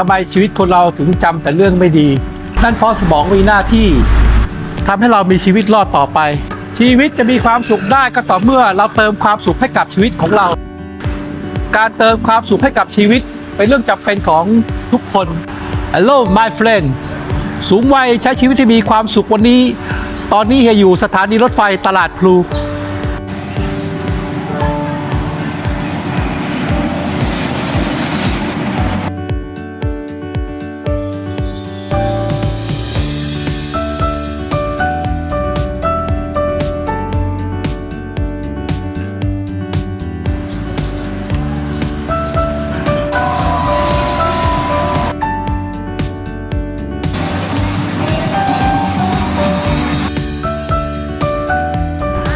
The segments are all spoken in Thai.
ทำไมชีวิตคนเราถึงจำแต่เรื่องไม่ดี นั่นเพราะสมองมีหน้าที่ทำให้เรามีชีวิตรอดต่อไป ชีวิตจะมีความสุขได้ก็ต่อเมื่อเราเติมความสุขให้กับชีวิตของเรา การเติมความสุขให้กับชีวิตเป็นเรื่องจำเป็นของทุกคน Hello my friend สูงวัยใช้ชีวิตที่มีความสุขวันนี้ ตอนนี้เฮียอยู่สถานีรถไฟตลาดพลู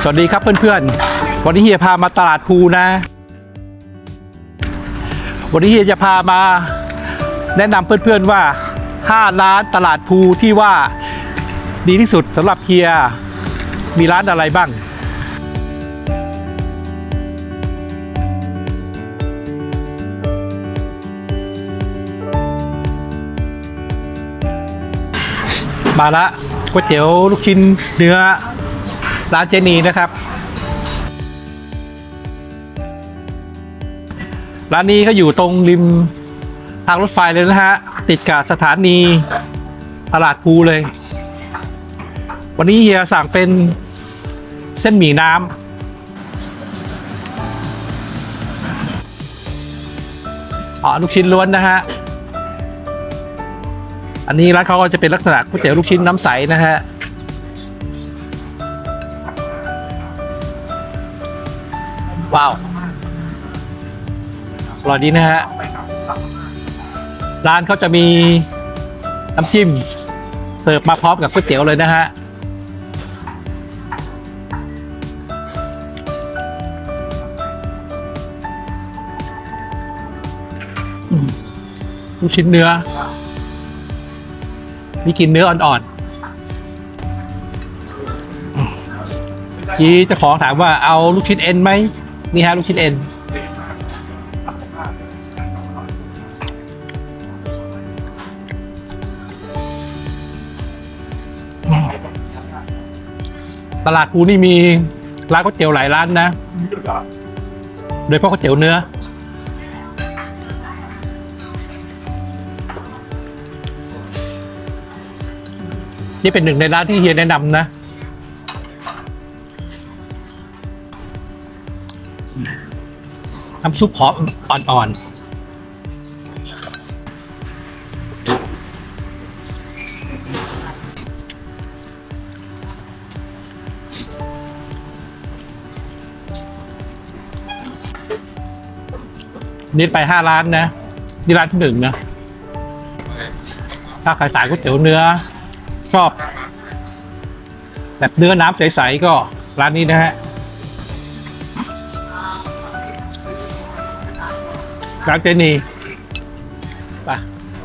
สวัสดีครับเพื่อนๆ วันนี้เฮียพามาตลาดภูนะ วันนี้เฮียจะพามาแนะนำเพื่อนๆว่า 5 ร้านตลาดภูที่ว่าดีที่สุดสำหรับเฮียมีร้านอะไรบ้าง มาละก๋วยเตี๋ยวลูกชิ้นเนื้อ ร้านเจนีนะครับ ร้านนี้ก็อยู่ตรงริมทางรถไฟเลยนะฮะ ติดกับสถานีตลาดภูเลย วันนี้เฮียสั่งเป็นเส้นหมี่น้ำอ๋อลูกชิ้นล้วนนะฮะ อันนี้ร้านเขาก็จะเป็นลักษณะก๋วยเตี๋ยวลูกชิ้นน้ำใสนะฮะ ว้าวอร่อยดีนะฮะ ร้านเขาจะมีน้ำจิ้ม เสิร์ฟมาพร้อมกับก๋วยเตี๋ยวเลยนะฮะ ลูกชิ้นเนื้อ มีกินเนื้ออ่อนๆทีจ้าขอถามว่าเอาลูกชิ้นเอ็นไหม นี่ฮะลูกชิ้นเอ็นตลาดภูนี่มีร้านก๋วยเตี๋ยวหลายร้านนะ โดยเฉพาะก๋วยเตี๋ยวเนื้อ นี่เป็นหนึ่งในร้านที่เฮียแนะนำนะ น้ำซุปหอมอ่อนๆนี่ไปห้าร้านนะนี่ร้านที่หนึ่งนะ ถ้าใครสายก๋วยเตี๋ยวเนื้อ ชอบ แบบเนื้อน้ำใส ๆ ก็ร้านนี้นะฮะ ร้านเจนีไป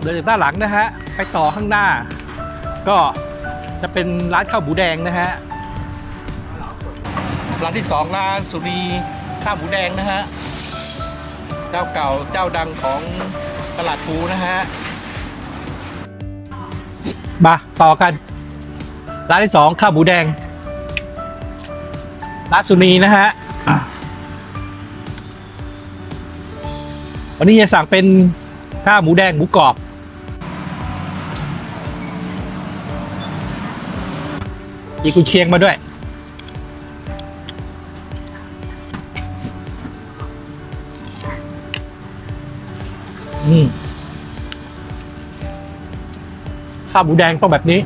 เดินจากด้านหลังนะฮะ ไปต่อข้างหน้า ก็จะเป็นร้านข้าวหมูแดงนะฮะ ร้านที่สองร้านสุรีข้าวหมูแดงนะฮะ เจ้าเก่าเจ้าดังของตลาดภูนะฮะ มาต่อกัน ร้านที่สองข้าวหมูแดง ร้านสุนีนะฮะ วันนี้จะสั่งเป็นข้าวหมูแดงหมูกรอบมีกุนเชียงมาด้วย อืมข้าวหมูแดงต้องแบบนี้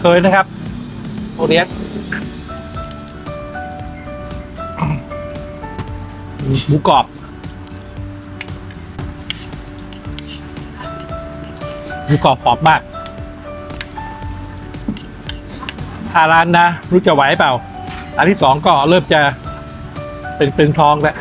เคยนะครับโอเลียสหมูกรอบหมูกรอบหอมมากห้าร้านนะ รู้จะไหวเปล่า อันที่สองก็เริ่มจะเป็นเป็นทองแล้ว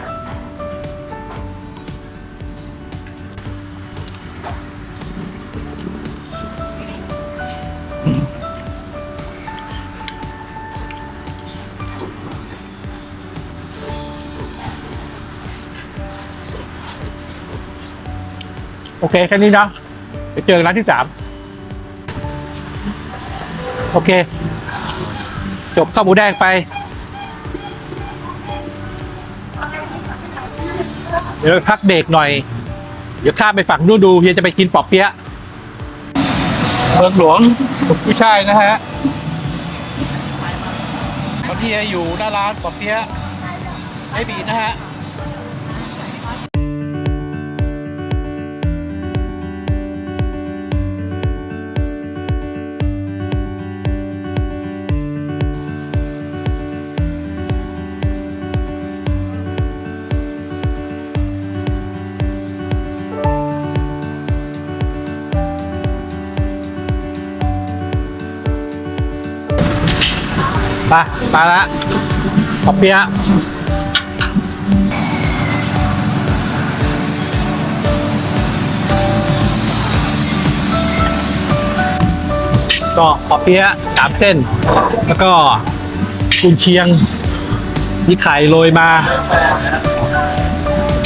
โอเค แค่นี้เนาะเดี๋ยวเจอกันร้านที่สามโอเค จบข้าวหมูแดงไปเดี๋ยวพักเบรกหน่อย เดี๋ยวข้ามไปฝั่งนู้นดูเฮียจะไปกินปอบเปี๊ยะเมืองหลวงผู้ชายนะฮะตอนที่เฮียอยู่หน้าร้านปอบเปี๊ยะไม่บีนะฮะ ไปไปละปอเปี๊ยะก็ปอเปี๊ยะสามเส้น แล้วก็กุนเชียงมีไข่โรยมา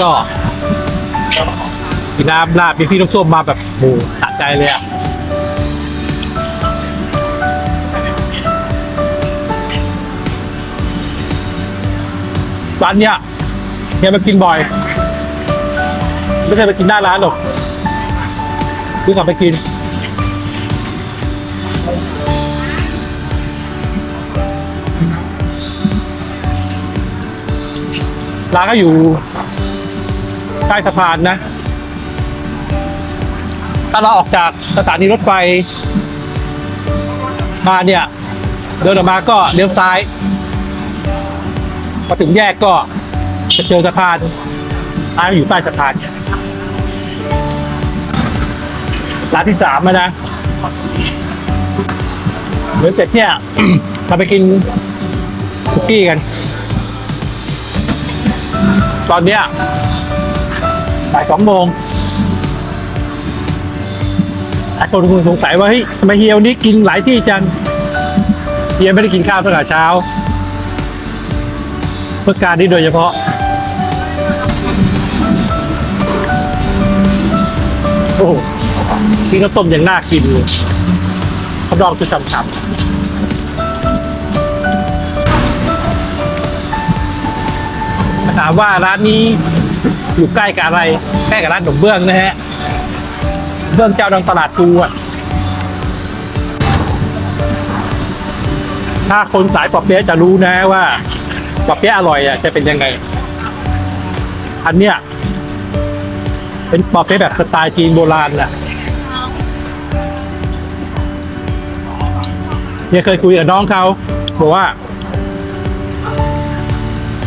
ก็มีน้ำราดมีพี่น้ำส้มมาแบบโหสะใจเลยอะ ร้านเนี้ยเฮียมากินบ่อย ไม่ใช่ไปกินหน้าร้านหรอกซื้อกลับไปกิน ร้านก็อยู่ ใต้สะพานนะ ถ้าเราออกจากสถานีรถไฟมาเนี่ย เดินออกมาก็เลี้ยวซ้าย พอถึงแยกก็จะเจอสะพานร้านอยู่ใต้สะพานร้านที่สามอะนะเดี๋ยวเสร็จเนี่ยเราไปกินคุกกี้กัน ตอนเนี้ยบ่ายสองโมงหลายคนคงสงสัยว่าเฮ้ยทำไมเฮียวันนี้กินหลายที่จังเฮียไม่ได้กินข้าวตั้งแต่เช้า เพื่อการนี้โดยเฉพาะ โอ้ที่เขาต้มอยังน่ากินเลยขาดองจะฉ่ำๆถามว่าร้านนี้อยู่ใกล้กับอะไรใกล้กับร้านขนมเบื้องนะฮะ เบื้องเจ้าดังตลาดกูอะ ถ้าคนสายปอบเปี๊ยะจะรู้นะว่า ปอเปี๊ยะอร่อยอะจะเป็นยังไง อันเนี้ยเป็นปอเปี๊ยะแบบสไตล์จีนโบราณน่ะเนี่ยเคยคุยกับน้องเขาบอกว่า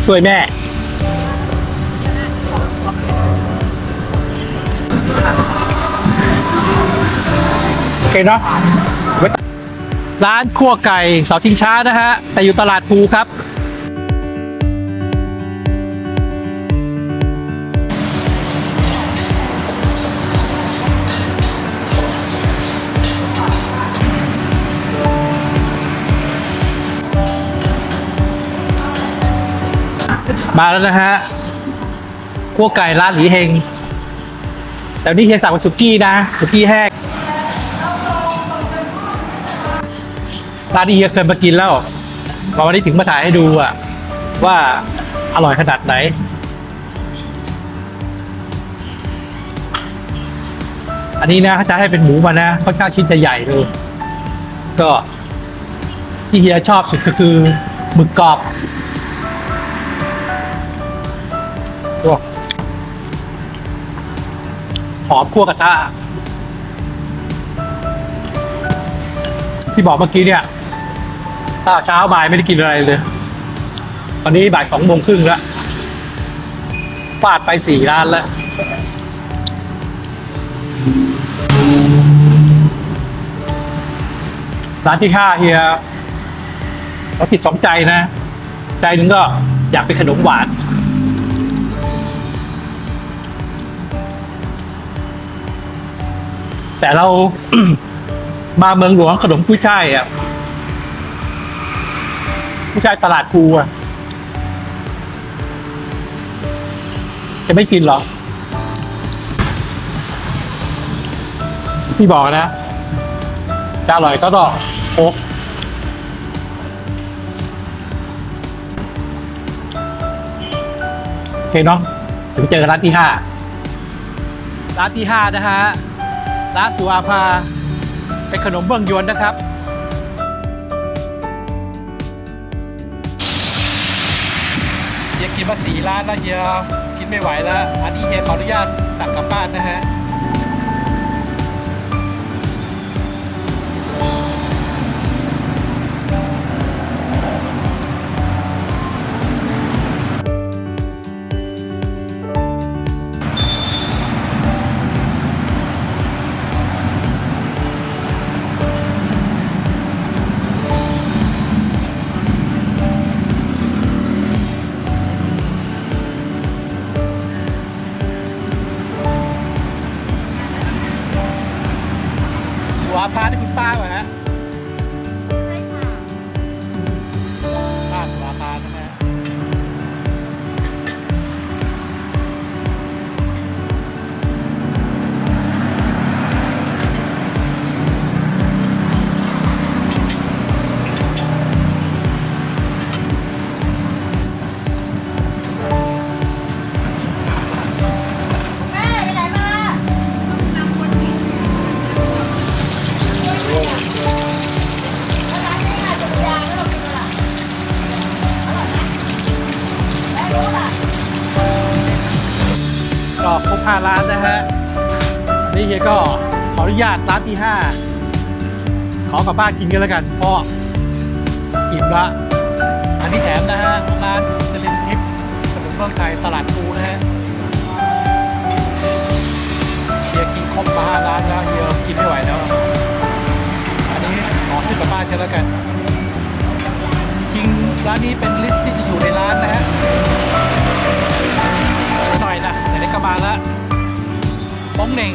ช่วยแม่ โอเคเนาะร้านคั่วไก่เสาชิงช้านะฮะ แต่อยู่ตลาดภูครับ มาแล้วนะฮะคั่วไก่ร้านหลีเฮง แต่นนี้เฮียสั่งเป็นสุกี้นะ สุกี้แห้ง ร้านนี้เฮียเคยมากินแล้วพอวันนี้ถึงมาถ่ายให้ดูอะว่าอร่อยขนาดไหน อันนี้นะเขาจะให้เป็นหมูมานะค่อนข้างชิ้นจะใหญ่เลย ก็ที่เฮียชอบสุดก็คือหมึกกรอบ โอ้หอมคั่วกระทะที่บอกเมื่อกี้เนี่ยถ้าเช้าบ่ายไม่ได้กินอะไรเลย ตอนนี้บ่ายสองโมงครึ่งแล้วฟาดไปสี่ร้านแล้วร้านที่ห้าเฮียเราติดสองใจนะ ใจหนึ่งก็อยากเป็นขนมหวาน แต่เรา มาเมืองหลวงขนมกุ้ยช่ายอะกุ้ยช่ายตลาดภูอะ จะไม่กินเหรอพี่บอกนะ จะอร่อยก็ต้องโอ๊กโอเคเนาะถึงเจอร้านที่ห้าร้านที่ห้านะฮะ ร้านสุอาภา เป็นขนมเบื้องยวนนะครับ เฮียกินมาสี่ร้านแล้วเฮียกินไม่ไหวแล้ว อันนี้เฮียขออนุญาตสั่งกลับบ้านนะฮะ ครบห้าร้านนะฮะ นี่เฮียก็ขออนุญาตร้านที่ห้าขอกลับบ้านกินกันแล้วกันเพราะอิ่มละอันนี้แถมนะฮะร้านเซเลนทิปขนมร่องไทยตลาดปูนะฮะเฮียกินครบมาห้าร้านแล้วเฮียกินไม่ไหวแล้ว อันนี้ขอซื้อกลับบ้านกันแล้วกัน จริงร้านนี้เป็นลิสต์ที่จะอยู่ในร้านนะฮะ ป้องเหน่ง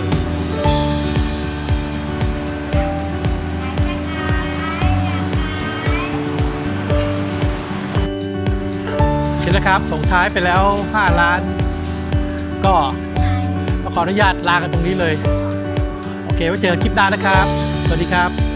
เช่นนะครับ ส่งท้ายไปแล้ว 5 ล้าน ก็ขออนุญาตลากันตรงนี้เลย โอเค ไว้เจอกันคลิปหน้านะครับ สวัสดีครับ